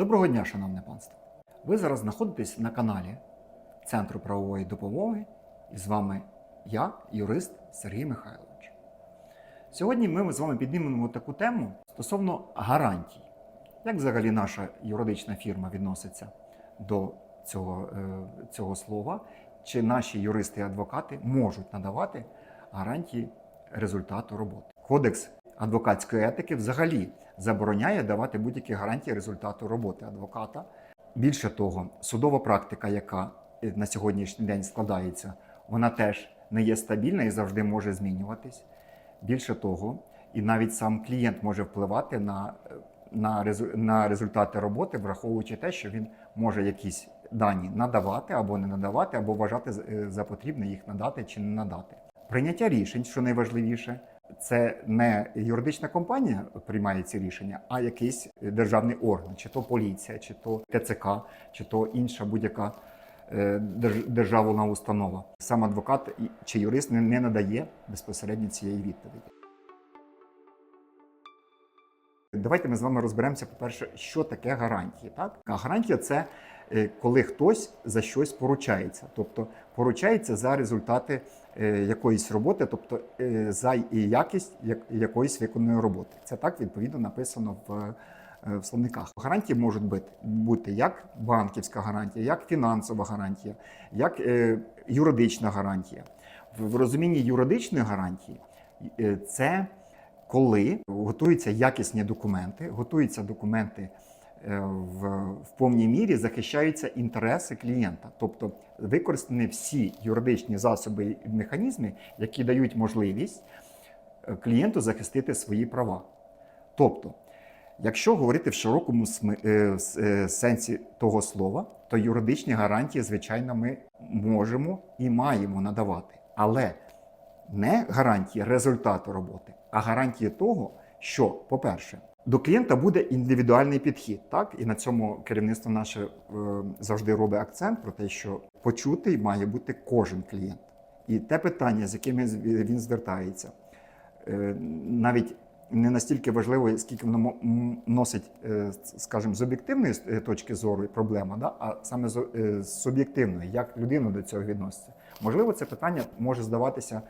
Доброго дня, шановне панство! Ви зараз знаходитесь на каналі Центру правової допомоги, і з вами я, юрист Сергій Михайлович. Сьогодні ми з вами піднімемо таку тему стосовно гарантій. Як взагалі наша юридична фірма відноситься до цього, е, цього слова? Чи наші юристи і адвокати можуть надавати гарантії результату роботи? Кодекс адвокатської етики взагалі забороняє давати будь-які гарантії результату роботи адвоката. Більше того, судова практика, яка е, на сьогоднішній день складається, вона теж не є стабільна і завжди може змінюватись. Більше того, і навіть сам клієнт може впливати на, е, на, на результати роботи, враховуючи те, що він може якісь дані надавати або не надавати, або вважати е, за потрібне їх надати чи не надати. Прийняття рішень, що найважливіше, це не юридична компанія приймає ці рішення, а якийсь державний орган, чи то поліція, чи то ТЦК, чи то інша будь-яка е, державна установа. Сам адвокат чи юрист не, надає безпосередньо цієї відповіді. Давайте ми з вами розберемося, по-перше, що таке гарантії. Так? А гарантія це коли хтось за щось поручається, тобто поручається за результати е, якоїсь роботи, тобто е, за якість якоїсь виконаної роботи. Це так відповідно написано в, е, в словниках. Гарантії можуть бути, бути як банківська гарантія, як фінансова гарантія, як е, юридична гарантія. В, в розумінні юридичної гарантії е, це коли готуються якісні документи, готуються документи е, в, в повній мірі, захищаються інтереси клієнта, тобто використані всі юридичні засоби і механізми, які дають можливість е, клієнту захистити свої права. Тобто, якщо говорити в широкому е, е, сенсі того слова, то юридичні гарантії, звичайно, ми можемо і маємо надавати. Але не гарантії результату роботи, а гарантії того, що, по-перше, до клієнта буде індивідуальний підхід. Так? І на цьому керівництво наше е, завжди робить акцент про те, що почутий має бути кожен клієнт. І те питання, з яким він звертається, е, навіть не настільки важливо, скільки воно носить, е, скажімо, з об'єктивної точки зору проблема, да? а саме з суб'єктивної, як людина до цього відноситься. Можливо, це питання може здаватися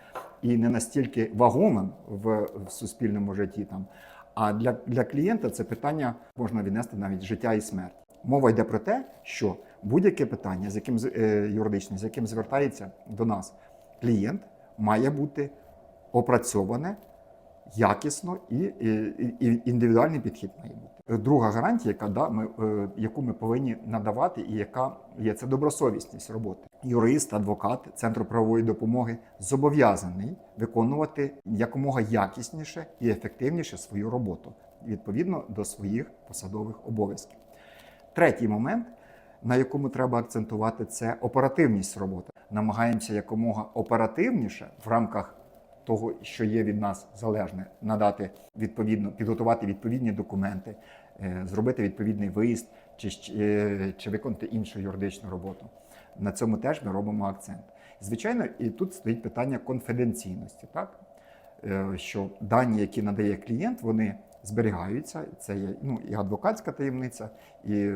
і не настільки вагомим в суспільному житті. Там. А для, для клієнта це питання можна віднести навіть життя і смерть. Мова йде про те, що будь-яке питання, з яким е, юридичне, з яким звертається до нас клієнт, має бути опрацьоване якісно і, і, і індивідуальний підхід має бути. Друга гарантія, яка да, ми, е, яку ми повинні надавати, і яка є це добросовісність роботи. Юрист, адвокат центру правової допомоги зобов'язаний виконувати якомога якісніше і ефективніше свою роботу відповідно до своїх посадових обов'язків. Третій момент, на якому треба акцентувати, це оперативність роботи. Намагаємося якомога оперативніше в рамках того, що є від нас залежне, надати відповідно, підготувати відповідні документи, е, зробити відповідний виїзд чи, щ- е, чи виконати іншу юридичну роботу. На цьому теж ми робимо акцент. Звичайно, і тут стоїть питання конфіденційності, так? Е, що дані, які надає клієнт, вони зберігаються. Це є ну, і адвокатська таємниця, і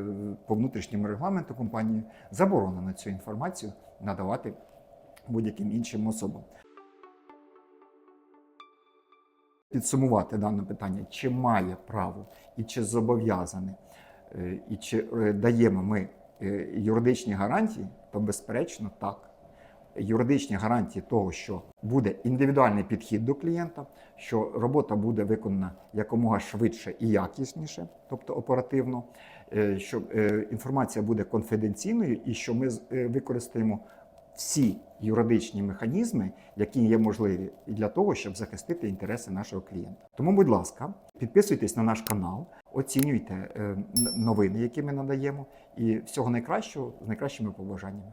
по внутрішньому регламенту компанії заборонено цю інформацію надавати будь-яким іншим особам. Підсумувати дане питання, чи має право і чи зобов'язане, і чи е, даємо ми е, юридичні гарантії, то безперечно так. Юридичні гарантії того, що буде індивідуальний підхід до клієнта, що робота буде виконана якомога швидше і якісніше, тобто оперативно, е, що інформація буде конфіденційною і що ми використаємо всі юридичні механізми, які є можливі для того, щоб захистити інтереси нашого клієнта. Тому, будь ласка, підписуйтесь на наш канал, оцінюйте е, новини, які ми надаємо, і всього найкращого з найкращими побажаннями.